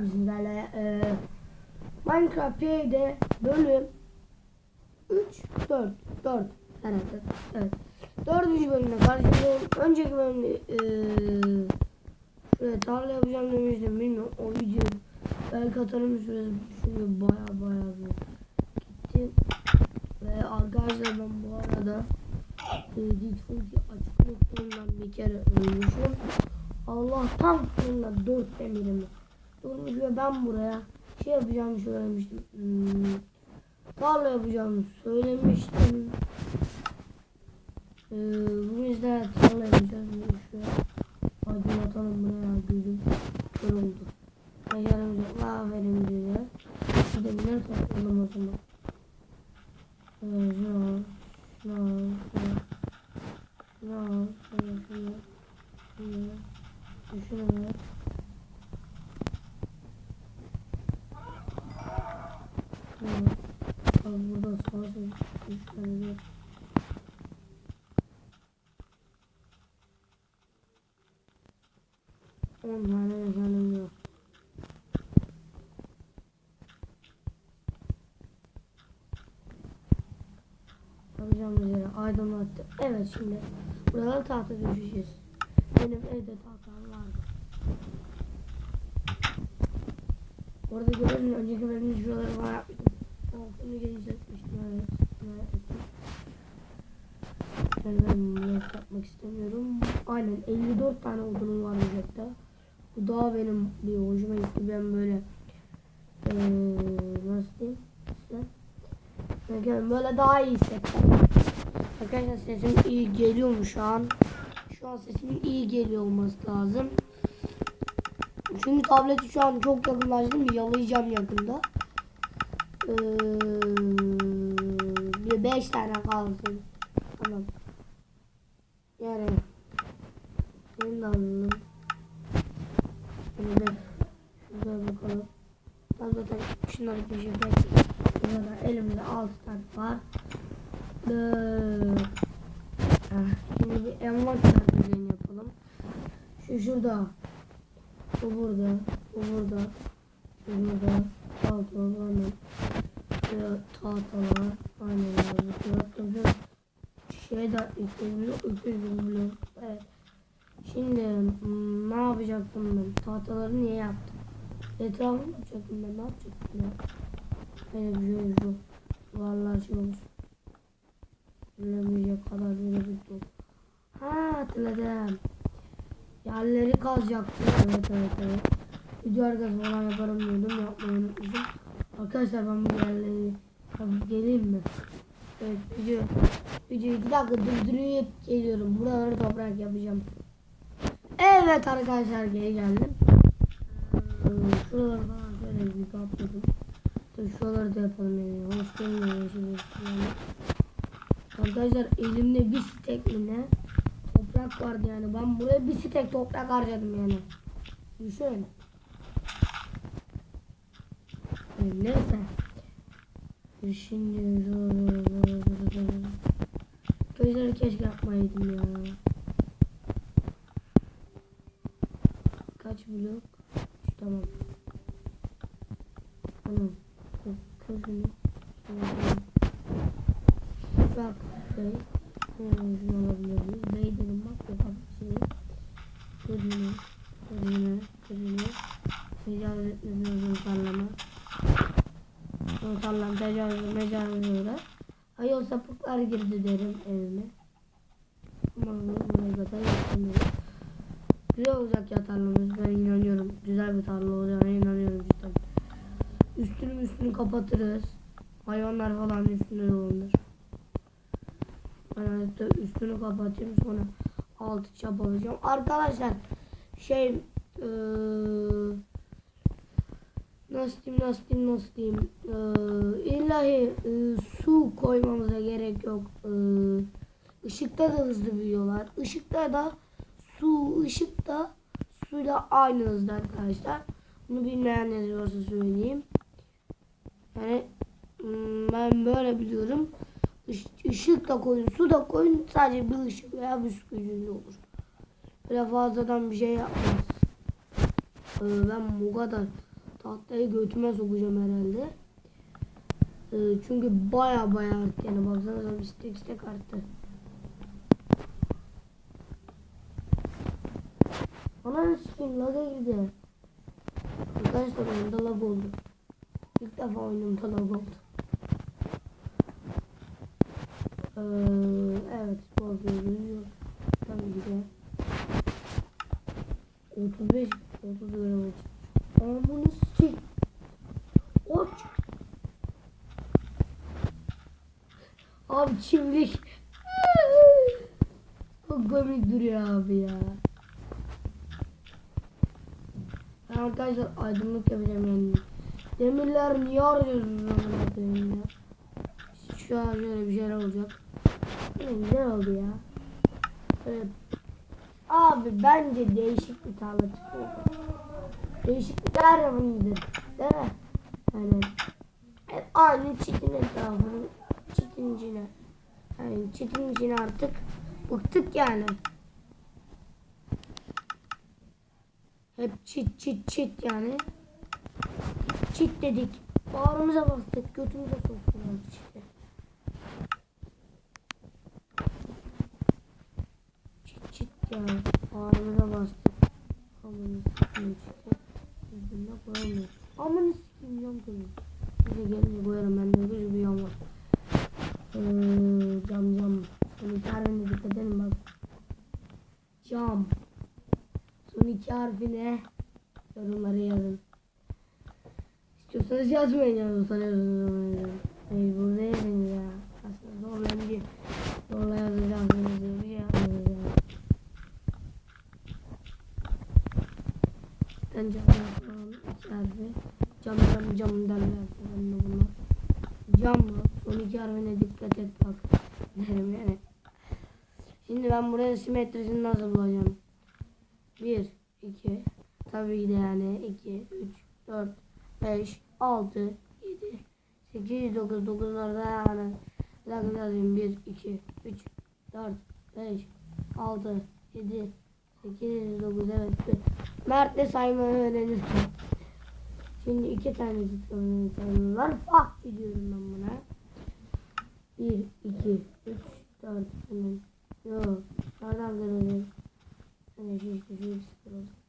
sizlerle e, Minecraft PA'de bölüm 3, 4, 4 herhalde. Evet. Dördüncü bölümde karşınızdayım. Önceki bölümde e, şöyle tarla yapacağım demiştim. Bilmiyorum o video belki atarım süresi çünkü baya baya bir gitti. Ve arkadaşlar ben bu arada e, Default'u açık bir kere ölmüşüm. Allah'tan sonra dört demirimi durmuş ve ben buraya şey yapacağımı söylemiştim. Hmm, tarla yapacağımı söylemiştim. Ee, bu yüzden tarla yapacağız. Şöyle aydınlatalım buraya gözüm kör oldu. Becerimiz yok. Aferin bize. Bir de neler topladım o zaman. Ee, şunu al. Şunu al. Şunu al. Şunu al. Şunu şunu. Şunu. Şunu ver. Şunu. Al burada sağ sol. Üç tane ver. On tane efendim yok. Yapacağımız yere aydınlattı. Evet şimdi buralara tahta düşeceğiz. Benim evde tahtam vardı. Orada gördüğünüz önceki bölümün şuraları falan yapmıştım. Altını genişletmiştim. Evet. ben bunu yapmak istemiyorum. Aynen 54 tane odunum var ocakta. Bu daha benim bir hoşuma gitti. Ben böyle ee, nasıl diyeyim? Yani böyle daha iyi hissettim. Arkadaşlar sesim iyi geliyor mu şu an? Şu an sesimin iyi geliyor olması lazım. Çünkü tableti şu an çok yakınlaştım. Yalayacağım yakında. Ee, bir beş tane kalsın. Tamam. Yani benim de alalım. Şöyle şurada bakalım. Ben zaten şunları köşede Burada elimde 6 tane var. Ah, Şimdi bir envanter düzeni yapalım. Şu şurada. Bu burada. Bu burada. Şu burada. Altı aynen. Şurada tahtalar. Aynen abi. Şurada şey de ekleyebiliyor. Öküz buluyor. Evet. Şimdi hmm, ne yapacaktım ben? Tahtaları niye yaptım? Etrafını yapacaktım ben. Ne yapacaktım ya? Böyle bir şey şu. Vallahi şey olmuş. Bilemeyecek kadar böyle bir. Ha hatırladım. Yerleri kazacaktım. Evet evet evet. Video arkası falan yaparım diyordum. Yapmayı unutmuşum. Arkadaşlar ben bu yerleri yapıp geleyim mi? Evet video. Videoyu bir dakika durdurup geliyorum. Buraları toprak yapacağım. Evet arkadaşlar geri geldim. Ee, Şuraları falan şöyle bir kapladım. Dur şuraları da yapalım yani. Hoş gelmiyor. Arkadaşlar elimde bir stek mi ne? Toprak vardı yani. Ben buraya bir stek toprak harcadım yani. Düşün. Yani neyse. Şimdi Gözleri keşke yapmayaydım ya. Kaç blok? Sapıklar girdi derim evime. Ama buraya kadar yapamıyorum. Güzel olacak ya tarlamız. Ben inanıyorum. Güzel bir tarla olacağına inanıyorum cidden. Üstünü üstünü kapatırız. Hayvanlar falan üstüne dolanır. Ben hatta üstünü kapatayım sonra altı çap alacağım. Arkadaşlar şey ee, nasıl diyeyim nasıl diyeyim nasıl diyeyim ee, illahi ee, su koymamıza gerek yok. Ee, ışıkta da hızlı büyüyorlar. Işıkta da su ışık da suyla aynı hızda arkadaşlar. Bunu bilmeyenler varsa söyleyeyim. Yani hmm, ben böyle biliyorum. Iş, da koyun, su da koyun. Sadece bir ışık veya bir su gücünde olur. Böyle fazladan bir şey yapmaz. Ee, ben bu kadar Tahtayı götüme sokacağım herhalde. Ee, çünkü baya baya arttı yani baksanıza bir stek stek arttı. Ananı sikeyim laga girdi. Arkadaşlar oyunda lag oldu. İlk defa oyunumda lag oldu. Ee, evet spor görüyor. Tabii ki de. 35 30 gram açık. Amını sikeyim. Oç. Abi çimlik. Çok komik duruyor abi ya. Arkadaşlar aydınlık yapacağım yani. Demirler niye arıyorsunuz amına koyayım ya? Şu an şöyle bir şeyler olacak. Ne oldu ya. Evet. Abi bence değişik bir tarla çıkıyor. Değişik bir tarla mıydı? Değil mi? Hani hep aynı çitin etrafını çitin içine. Yani çitin içine artık bıktık yani. Hep çit çit çit yani. Çit dedik. Bağrımıza bastık. Götümüze soktular çiti. Çit çit yani. Bağrımıza bastık. Amanı sikeyim çiti. Yüzüne koyamıyorum. Amanı sikeyim yan. Bize gelince koyarım ben de öyle bir yan var. Ee, cam cam. Son iki harfine dikkat edin bak. Cam. Son iki harfine yorumlara yazın. İstiyorsanız yazmayın ya sanıyorsunuz. Mecbur değilsiniz ya. Aslında zorlayın değil. Zorla diye bir şey yapmıyoruz ya. Ben cam yapmam. Harfi. Cam cam cam derler. Ben de bunlar. Cam mı? Son iki harfine dikkat et bak. Derim yani. Şimdi ben buraya simetrisini nasıl bulacağım? 1, 2, tabii ki de yani 2, 3, 4, 5, 6, 7, 8, 9, 9'larda yani bir yazayım 1, 2, 3, 4, 5, 6, 7, 8, 9, evet. Mert'le saymayı öğrenirken. Şimdi iki tane sayımız var. Ah gidiyorum ben buna. 1, 2, 3, 4, hemen. Yok. Nereden kırılıyor? Hani işte şu ikisi kırıldı.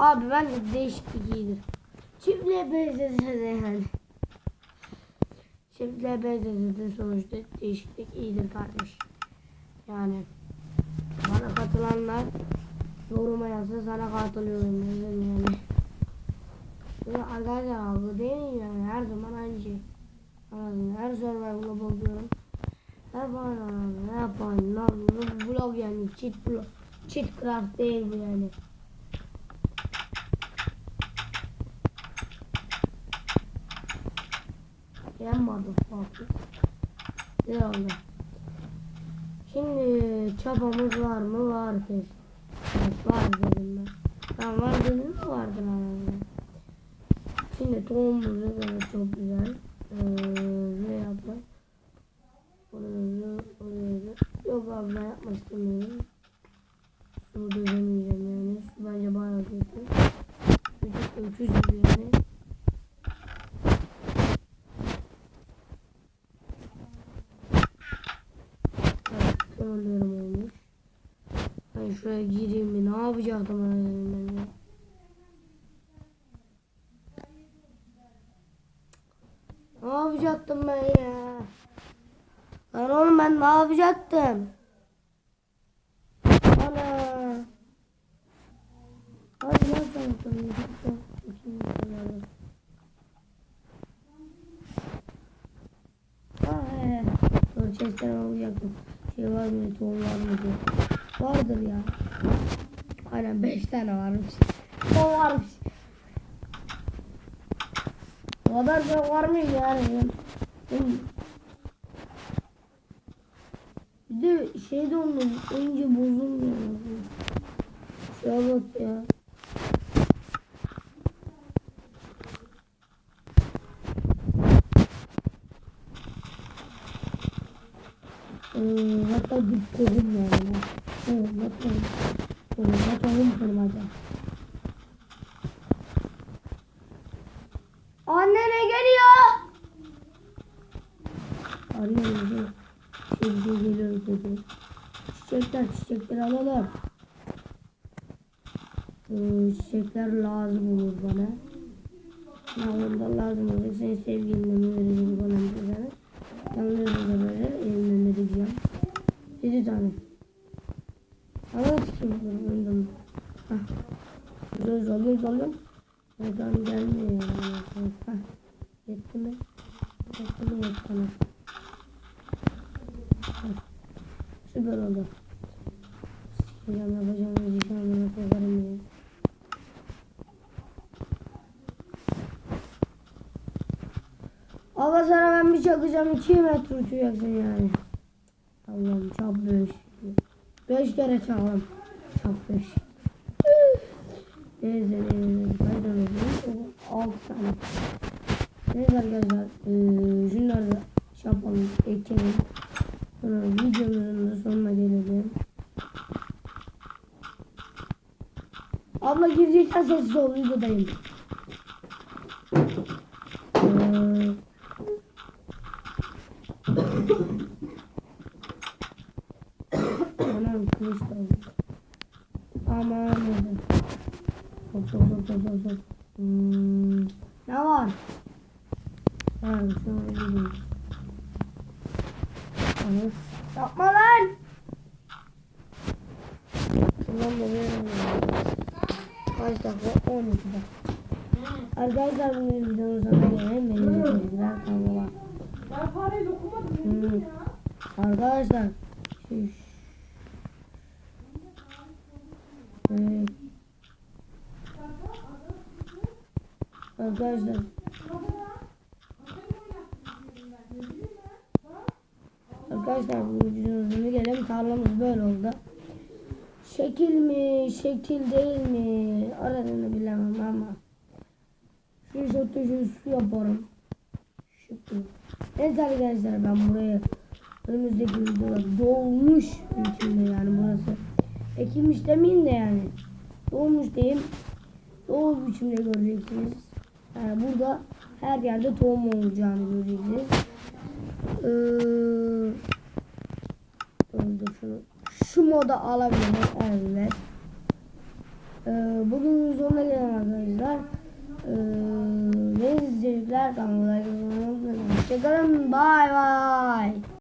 Abi ben de değişiklik iyidir. Çiftle benzese de yani. Çiftle benzese sonuçta değişiklik iyidir kardeş. Yani bana katılanlar yoruma yazsa sana katılıyorum dedim yani. Ya arkadaşlar haklı değil yani her zaman aynı şey. Anladın? Her survival'a bakıyorum. Aynı abi. Hep aynı. Ne? Bu Vlog yani. Cheat vlog. Cheat craft değil bu yani. Farklı. Ne oldu? Şimdi çapamız var mı? Var pek. Evet var dedim ben. Tamam var dedim mi? Vardır herhalde. Şimdi tohumumuzu böyle çok güzel. Ee, ne yapalım? Oraya, oraya. Yok abi ben yapmak istemiyorum. Şunu dözemeyeceğim yani. Bence bayağı kötü. Vücut öküz gibi yani. Evet, trollüyorum olmuş. Ben şuraya gireyim mi? Ne yapacaktım ben ya? Ne yapacaktım ben ya? Lan oğlum ben ne yapacaktım? Ana. Hadi? Bakayım şöyle. Aa, he. Dur chest'ten alacaktım. Şey var mı? Var mı. Vardır ya. Aynen 5 tane varmış. O varmış. O kadar çok var mı yani? Ben- Bir de şey de onun önce bozulmuyor. Şuna bak ya. Hatta bitirdim yani. Evet bakalım. Şöyle bakalım kırmaca. Anne ne geliyor? Arıyor bizi. Çizgi geliyor dedi. Çiçekler çiçekler alalım. Ee, çiçekler lazım olur bana. Ya onda lazım olacak. Senin sevgilinle mi vereceğim bana bir tane. Yalnız da böyle evlendireceğim. 7 tane. Ama çıkayım bunu öldüm. Alıyoruz alıyoruz alıyoruz. Buradan gelmiyor ya. Hah. Yetti mi? Yetti mi yetti mi? Hah. Süper oldu. Hocam yapacağım yapacağım nasıl. Ama sana ben bir çakacağım 2 metre uçacaksın yani. Allah'ım çap 5. 5 kere çakalım. Çap 5. Neyse. Kaç tane oldu? 6 tane. Neyse arkadaşlar. Ee, şunları da şey. Ekelim. Sonra videomuzun da sonuna gelelim. Abla gireceksen sessiz ol videodayım. Ee, Anam kılıç da oldu. Aman dedim. Hop hop hop hop hop hop. Hmm, ne var? Ha, şunu gideyim. Anam. Yapma lan! Da verelim. Kaç dakika? 12 dakika. Arkadaşlar bu videonun sonuna gelelim. Benim de teşekkürler kanalıma. Ben parayı dokumadım. Arkadaşlar şiş. Ee, Arkadaşlar Arkadaşlar bu videonun sonuna gelelim. Tarlamız böyle oldu. Şekil mi, şekil değil mi? Aradığını bilemem ama. Şu şotu şu su yaparım. Şükür. Evet arkadaşlar ben buraya önümüzdeki videoda dolmuş içinde yani burası. Ekilmiş demeyeyim de yani. Dolmuş diyeyim. Doğu biçimde göreceksiniz. Yani burada her yerde tohum olacağını göreceksiniz. Ee, öldü şunu. Şu moda alabiliriz. Evet. Ee, bugün sonuna gelen arkadaşlar. Ee, ne izleyecekler? Hoşçakalın. Bye bye.